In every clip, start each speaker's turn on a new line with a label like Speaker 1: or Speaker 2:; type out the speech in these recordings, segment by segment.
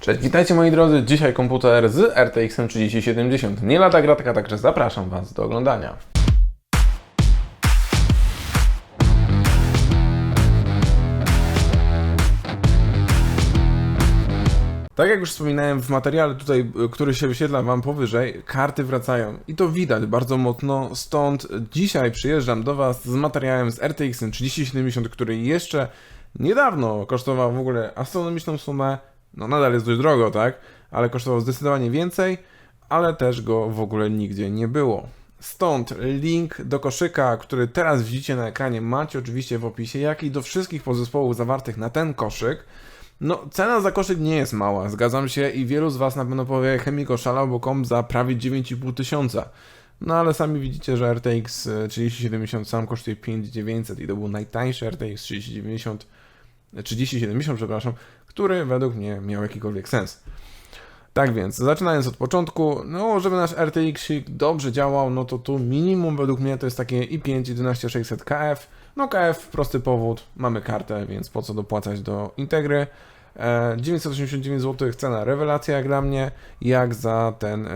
Speaker 1: Cześć, witajcie moi drodzy. Dzisiaj komputer z RTX 3070. Nie lada gratka, także zapraszam Was do oglądania. Tak jak już wspominałem w materiale tutaj, y, który się wyświetla Wam powyżej, karty wracają i to widać bardzo mocno, stąd dzisiaj przyjeżdżam do Was z materiałem z RTX 3070, który jeszcze niedawno kosztował w ogóle astronomiczną sumę, no nadal jest dość drogo, tak, ale kosztował zdecydowanie więcej, ale też go w ogóle nigdzie nie było. Stąd link do koszyka, który teraz widzicie na ekranie, macie oczywiście w opisie, jak i do wszystkich podzespołów zawartych na ten koszyk. No, cena za koszyk nie jest mała, zgadzam się i wielu z Was na pewno powie, chemik oszalał, bo kom za prawie 9,5 tysiąca. No ale sami widzicie, że RTX 3070 sam kosztuje 5900 i to był najtańszy RTX 3090, 3070, przepraszam, który według mnie miał jakikolwiek sens. Tak więc, zaczynając od początku, no żeby nasz RTX dobrze działał, no to tu minimum według mnie to jest takie i5 11600 KF. No KF, prosty powód, mamy kartę, więc po co dopłacać do Integry. E, 989 zł, cena rewelacja jak dla mnie, jak za ten e,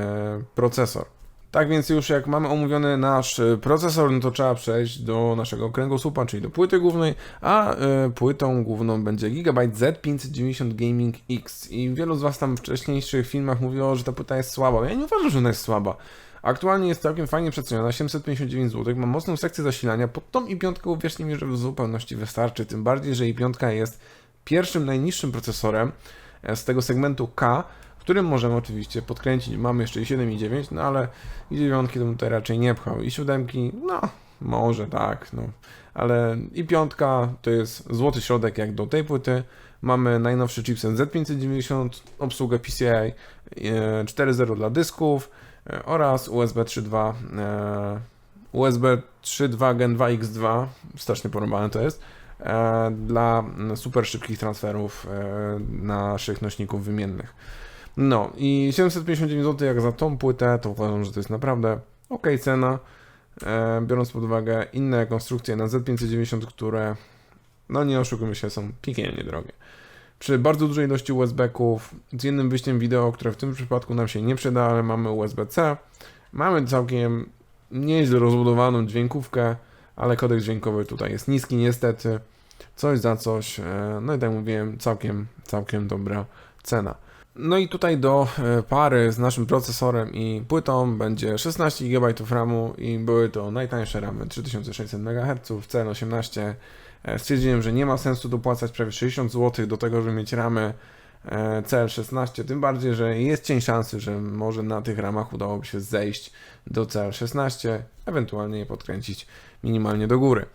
Speaker 1: procesor. Tak więc już jak mamy omówiony nasz e, procesor, no to trzeba przejść do naszego kręgosłupa, czyli do płyty głównej, a e, płytą główną będzie Gigabyte Z590 Gaming X. I wielu z Was tam w wcześniejszych filmach mówiło, że ta płyta jest słaba. Ja nie uważam, że ona jest słaba. Aktualnie jest całkiem fajnie przeceniona, 759 zł, ma mocną sekcję zasilania, pod tą i piątkę uwierzcie mi, że w zupełności wystarczy, tym bardziej, że i piątka jest pierwszym najniższym procesorem e, z tego segmentu K, którym możemy oczywiście podkręcić. Mamy jeszcze i 7 i 9, no ale i 9 to tutaj raczej nie pchał. I 7, no może tak, no. Ale i piątka to jest złoty środek jak do tej płyty. Mamy najnowszy chipset Z590, obsługę PCI e, 4.0 dla dysków e, oraz USB 3.2 e, USB 3.2 Gen 2 X2, strasznie porąbane to jest, e, dla super szybkich transferów e, naszych nośników wymiennych. No i 759 zł jak za tą płytę, to uważam, że to jest naprawdę ok cena, e, biorąc pod uwagę inne konstrukcje na Z590, które, no nie oszukujmy się, są piekielnie drogie. Przy bardzo dużej ilości USB-ków, z jednym wyjściem wideo, które w tym przypadku nam się nie przyda, ale mamy USB-C, mamy całkiem nieźle rozbudowaną dźwiękówkę, ale kodek dźwiękowy tutaj jest niski niestety, coś za coś, e, no i tak mówiłem, całkiem, całkiem dobra cena. No i tutaj do e, pary z naszym procesorem i płytą będzie 16 GB RAMu i były to najtańsze ramy 3600 MHz, CL18. E, Stwierdziłem, że nie ma sensu dopłacać prawie 60 zł do tego, żeby mieć ramy e, CL16, tym bardziej, że jest cień szansy, że może na tych ramach udałoby się zejść do CL16, ewentualnie je podkręcić minimalnie do góry.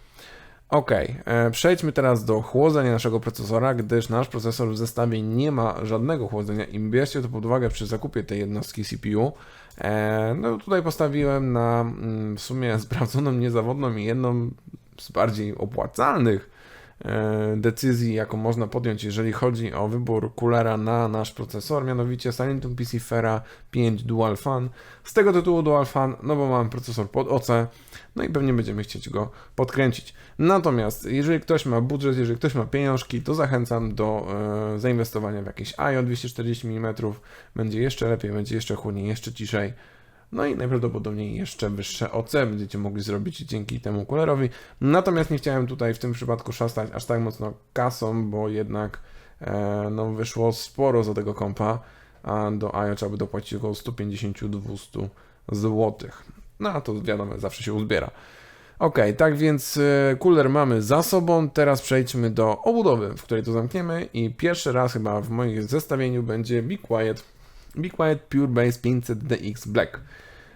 Speaker 1: Ok, e, przejdźmy teraz do chłodzenia naszego procesora, gdyż nasz procesor w zestawie nie ma żadnego chłodzenia i bierzcie to pod uwagę przy zakupie tej jednostki CPU. E, no tutaj postawiłem na mm, w sumie sprawdzoną, niezawodną i jedną z bardziej opłacalnych decyzji, jaką można podjąć, jeżeli chodzi o wybór coolera na nasz procesor, mianowicie Silentum PC Fera 5 Dual Fan. Z tego tytułu Dual Fan, no bo mam procesor pod OC, no i pewnie będziemy chcieć go podkręcić. Natomiast jeżeli ktoś ma budżet, jeżeli ktoś ma pieniążki, to zachęcam do e, zainwestowania w jakieś IO 240 mm. Będzie jeszcze lepiej, będzie jeszcze chłodniej, jeszcze ciszej. No i najprawdopodobniej jeszcze wyższe OC będziecie mogli zrobić dzięki temu kulerowi. Natomiast nie chciałem tutaj w tym przypadku szastać aż tak mocno kasą, bo jednak e, no, wyszło sporo za tego kompa, a do IO trzeba by dopłacić około 150-200 zł. No a to wiadomo, zawsze się uzbiera. Ok, tak więc e, cooler mamy za sobą. Teraz przejdźmy do obudowy, w której to zamkniemy. I pierwszy raz chyba w moim zestawieniu będzie Be Quiet, Be Quiet Pure Base 500 DX Black.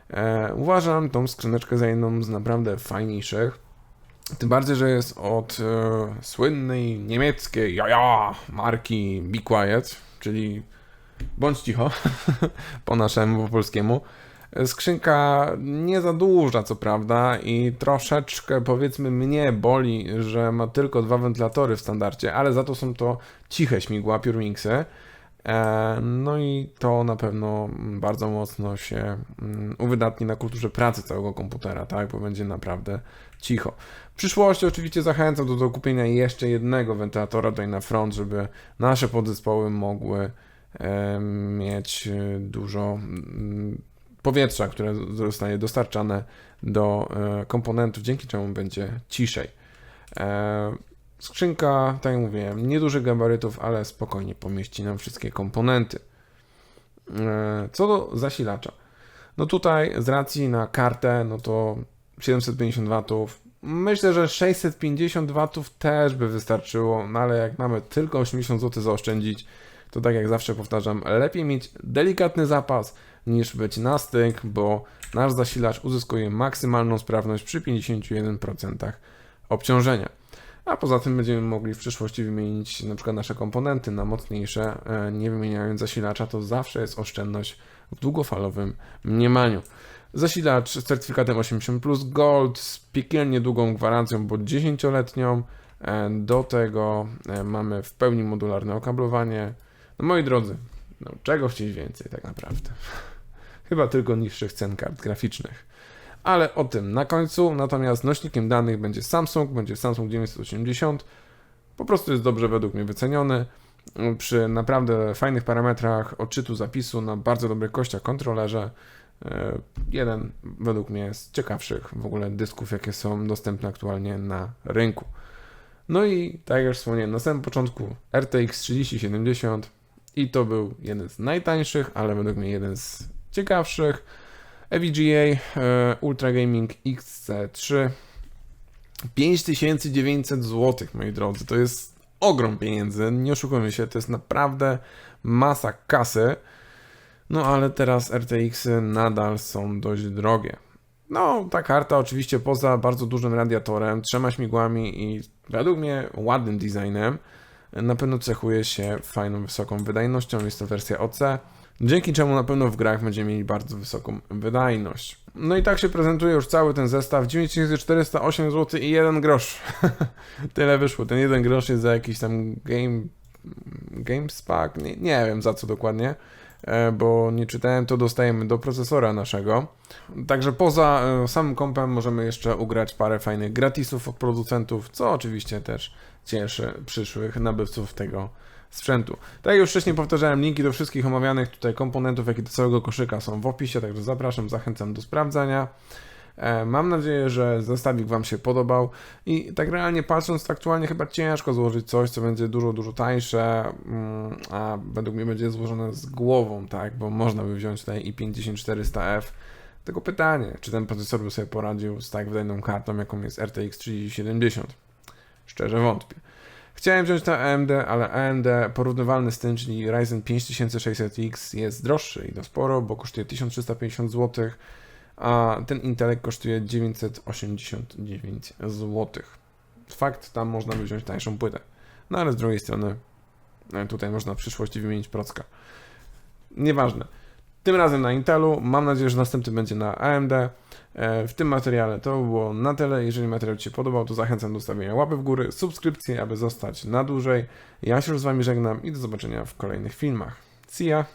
Speaker 1: E, uważam tą skrzyneczkę za jedną z naprawdę fajniejszych. Tym bardziej, że jest od e, słynnej niemieckiej jaja marki Be Quiet, czyli bądź cicho po naszemu, po polskiemu. Skrzynka nie za duża, co prawda, i troszeczkę powiedzmy mnie boli, że ma tylko dwa wentylatory w standardzie, ale za to są to ciche śmigła PureMixy. E, No i to na pewno bardzo mocno się mm, uwydatni na kulturze pracy całego komputera, tak? Bo będzie naprawdę cicho. W przyszłości oczywiście zachęcam do, do kupienia jeszcze jednego wentylatora tutaj na front, żeby nasze podzespoły mogły e, mieć e, dużo mm, powietrza, które zostaje dostarczane do komponentów, dzięki czemu będzie ciszej. Skrzynka, tak jak mówiłem, niedużych gabarytów, ale spokojnie pomieści nam wszystkie komponenty. E, Co do zasilacza. No tutaj z racji na kartę, no to 750 watów. Myślę, że 650 watów też by wystarczyło, no ale jak mamy tylko 80 zł zaoszczędzić, to tak jak zawsze powtarzam, lepiej mieć delikatny zapas niż być na styk, bo nasz zasilacz uzyskuje maksymalną sprawność przy 51% obciążenia. A poza tym będziemy mogli w przyszłości wymienić na przykład nasze komponenty na mocniejsze, e, nie wymieniając zasilacza, to zawsze jest oszczędność w długofalowym mniemaniu. Zasilacz z certyfikatem 80 Plus Gold z piekielnie długą gwarancją, bo 10-letnią. E, Do tego e, mamy w pełni modularne okablowanie. No moi drodzy, no czego chcieć więcej tak naprawdę? Chyba tylko niższych cen kart graficznych. Ale o tym na końcu. Natomiast nośnikiem danych będzie Samsung, będzie Samsung 980. Po prostu jest dobrze według mnie wyceniony. Przy naprawdę fajnych parametrach odczytu zapisu na bardzo dobrych kościach kontrolerze. E, Jeden według mnie z ciekawszych w ogóle dysków, jakie są dostępne aktualnie na rynku. No i tak jak wspomniałem na samym początku, RTX 3070 i to był jeden z najtańszych, ale według mnie jeden z ciekawszych. EVGA e, Ultra Gaming XC3 5900 zł, moi drodzy. To jest ogrom pieniędzy, nie oszukujmy się, to jest naprawdę masa kasy. No ale teraz RTX-y nadal są dość drogie. No, ta karta oczywiście poza bardzo dużym radiatorem, trzema śmigłami i według mnie ładnym designem, na pewno cechuje się fajną, wysoką wydajnością. Jest to wersja OC, dzięki czemu na pewno w grach będziemy mieli bardzo wysoką wydajność. No i tak się prezentuje już cały ten zestaw. 9408 zł i 1 grosz. Tyle wyszło. Ten 1 grosz jest za jakiś tam game... GameSpark? Nie, nie wiem za co dokładnie, e, bo nie czytałem, to dostajemy do procesora naszego. Także poza e, samym kompem możemy jeszcze ugrać parę fajnych gratisów od producentów, co oczywiście też cieszy przyszłych nabywców tego sprzętu. Tak jak już wcześniej powtarzałem, linki do wszystkich omawianych tutaj komponentów, jak i do całego koszyka są w opisie, także zapraszam, zachęcam do sprawdzania. E, Mam nadzieję, że zestawik Wam się podobał i tak realnie patrząc, aktualnie chyba ciężko złożyć coś, co będzie dużo, dużo tańsze, mm, a według mnie będzie złożone z głową, tak, bo można by wziąć tutaj i 5400F. Tylko pytanie, czy ten procesor by sobie poradził z tak wydajną kartą, jaką jest RTX 3070? Szczerze wątpię. Chciałem wziąć na AMD, ale AMD porównywalny z tym, czyli Ryzen 5600X jest droższy i to sporo, bo kosztuje 1350 zł, a ten Intelek kosztuje 989 zł. Fakt, tam można by wziąć tańszą płytę. No ale z drugiej strony e, tutaj można w przyszłości wymienić procka. Nieważne. Tym razem na Intelu. Mam nadzieję, że następny będzie na AMD. E, W tym materiale to by było na tyle. Jeżeli materiał Ci się podobał, to zachęcam do stawienia łapy w górę, subskrypcji, aby zostać na dłużej. Ja się już z Wami żegnam i do zobaczenia w kolejnych filmach. See ya!